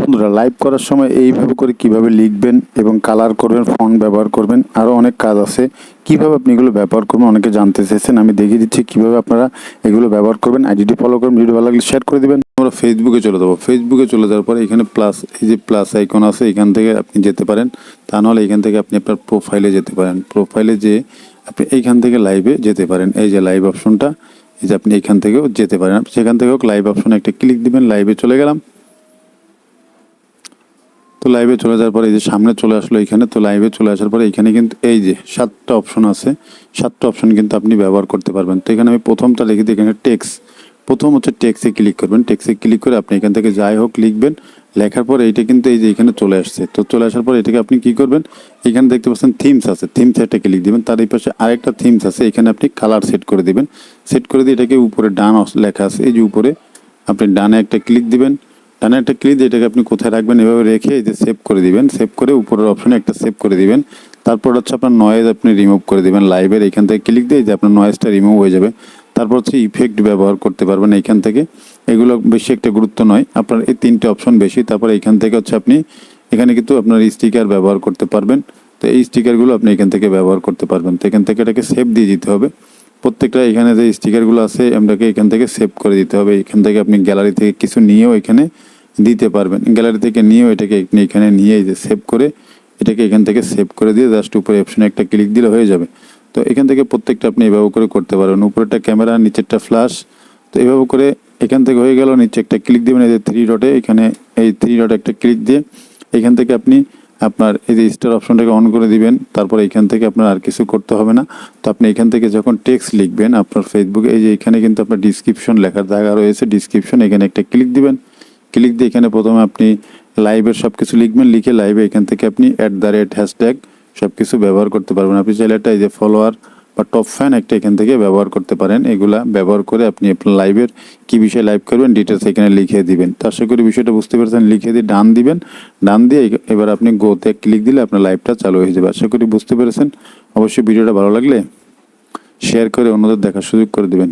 বন্ধুরা লাইভ করার সময় এইভাবে করে কীভাবে লিখবেন এবং কালার করবেন ফন্ট ব্যবহার করবেন আরও অনেক কাজ আছে। কীভাবে আপনি এগুলো ব্যবহার করবেন অনেকে জানতে চেয়েছেন, আমি দেখিয়ে দিচ্ছি কীভাবে আপনারা এগুলো ব্যবহার করবেন। আইডিটি ফলো করবেন ভিডিও ভালো লাগলে শেয়ার করে দেবেন। আমরা ফেসবুকে চলে যাব। ফেসবুকে চলে যাওয়ার পরে এখানে প্লাস এই যে প্লাস আইকন আছে, এখান থেকে আপনি যেতে পারেন। তা নাহলে এখান থেকে আপনি আপনার প্রোফাইলে যেতে পারেন। প্রোফাইলে যে আপনি এইখান থেকে লাইভে যেতে পারেন। এই যে লাইভ অপশনটা এই যে আপনি এখান থেকেও যেতে পারেন। সেখান থেকেও লাইভ অপশনে একটা ক্লিক দিবেন লাইভে চলে গেলাম। তো লাইভে চলে যাওয়ার পরে এই যে সামনে চলে আসলো এখানে, তো লাইভে চলে আসার পরে এখানে কিন্তু এই যে সাতটা অপশন আছে। সাতটা অপশন কিন্তু আপনি ব্যবহার করতে পারবেন। তো এখানে আমি প্রথমটা লিখে দিই, এখানে টেক্স প্রথম হচ্ছে টেক্সে ক্লিক করবেন। টেক্সে ক্লিক করে আপনি এখান থেকে যাই হোক লিখবেন। লেখার পর এইটা কিন্তু এই যে এখানে চলে আসছে। তো চলে আসার পর এটাকে আপনি কি করবেন? এখানে দেখতে পাচ্ছেন থিমস আছে। থিমস একটা ক্লিক দিবেন। তার এই পাশে আরেকটা থিমস আছে। এখানে আপনি কালার সেট করে দিবেন। সেট করে দিয়ে এটাকে উপরে ডান লেখা আছে। এই যে উপরে আপনি ডানে একটা ক্লিক দিবেন। ডানে একটা ক্লিক এটাকে আপনি কোথায় রাখবেন, এভাবে রেখে এই যে সেভ করে দিবেন সেভ করে উপরের অপশনে একটা সেভ করে দিবেন। তারপর হচ্ছে আপনার নয়েজ আপনি রিমুভ করে দিবেন লাইভের এখান থেকে ক্লিক দিয়ে যে আপনার নয়েজটা রিমুভ হয়ে যাবে। তারপর হচ্ছে ইফেক্ট ব্যবহার করতে পারবেন এইখান থেকে। এগুলো বেশি একটা গুরুত্ব নয়, আপনার এই তিনটে অপশন বেশি, তারপর এইখান থেকে হচ্ছে আপনি এখানে কিন্তু আপনার স্টিকার ব্যবহার করতে পারবেন। তো এই স্টিকারগুলো আপনি এখান থেকে ব্যবহার করতে পারবেন। তো এখান থেকে এটাকে সেভ দিয়ে দিতে হবে। প্রত্যেকটা এখানে যে স্টিকারগুলো আছে আপনাকে এখান থেকে সেভ করে দিতে হবে। এখান থেকে আপনি গ্যালারি থেকে কিছু নিয়েও এখানে দিতে পারবেন। গ্যালারি থেকে নিয়েও এটাকে এখানে নিয়ে যে সেভ করে, এটাকে এখান থেকে সেভ করে দিয়ে জাস্ট উপরে অপশনে একটা ক্লিক দিলে হয়ে যাবে। তো এখান থেকে প্রত্যেকটা আপনি এভাবে করে করতে পারবেন। উপরেরটা ক্যামেরা নিচেরটা ফ্ল্যাশ তো এভাবে করে এখান থেকে হয়ে গেল, নিচে একটা ক্লিক দিবেন, এই যে থ্রি ডটে এখানে এই থ্রি ডটে একটা ক্লিক দিয়ে এখান থেকে আপনি আপনার এই যে স্টার অপশনটাকে অন করে দিবেন। তারপর এখান থেকে আপনার আর কিছু করতে হবে না। তো আপনি এখান থেকে যখন টেক্সট লিখবেন, আপনার ফেসবুকে এই যে এখানে কিন্তু আপনার ডিসক্রিপশন লেখার জায়গা রয়েছে। ডিসক্রিপশন এখানে একটা ক্লিক দিবেন। ক্লিক দিয়ে এখানে প্রথমে আপনি লাইভের সব কিছু লিখবেন, লিখে লাইভে এখান থেকে আপনি অ্যাট দ্য রেট হ্যাশট্যাগ সব কিছু ব্যবহার করতে পারবেন। আপনি চাইলে একটা এই যে ফলোয়ার বা টপ ফ্যান একটা এখান থেকে ব্যবহার করতে পারেন। এগুলা ব্যবহার করে আপনি আপনার লাইভের কি বিষয়ে লাইভ করবেন ডিটেলস এখানে লিখে দিবেন। তো আশা করি বিষয়টা বুঝতে পেরেছেন। লিখে দিয়ে ডান দিবেন। ডান দিয়ে এবার আপনি গোতে ক্লিক দিলে আপনার লাইভটা চালু হয়ে যাবে। আশা করি বুঝতে পেরেছেন। অবশ্যই ভিডিওটা ভালো লাগলে শেয়ার করে অন্যদের দেখার সুযোগ করে দিবেন।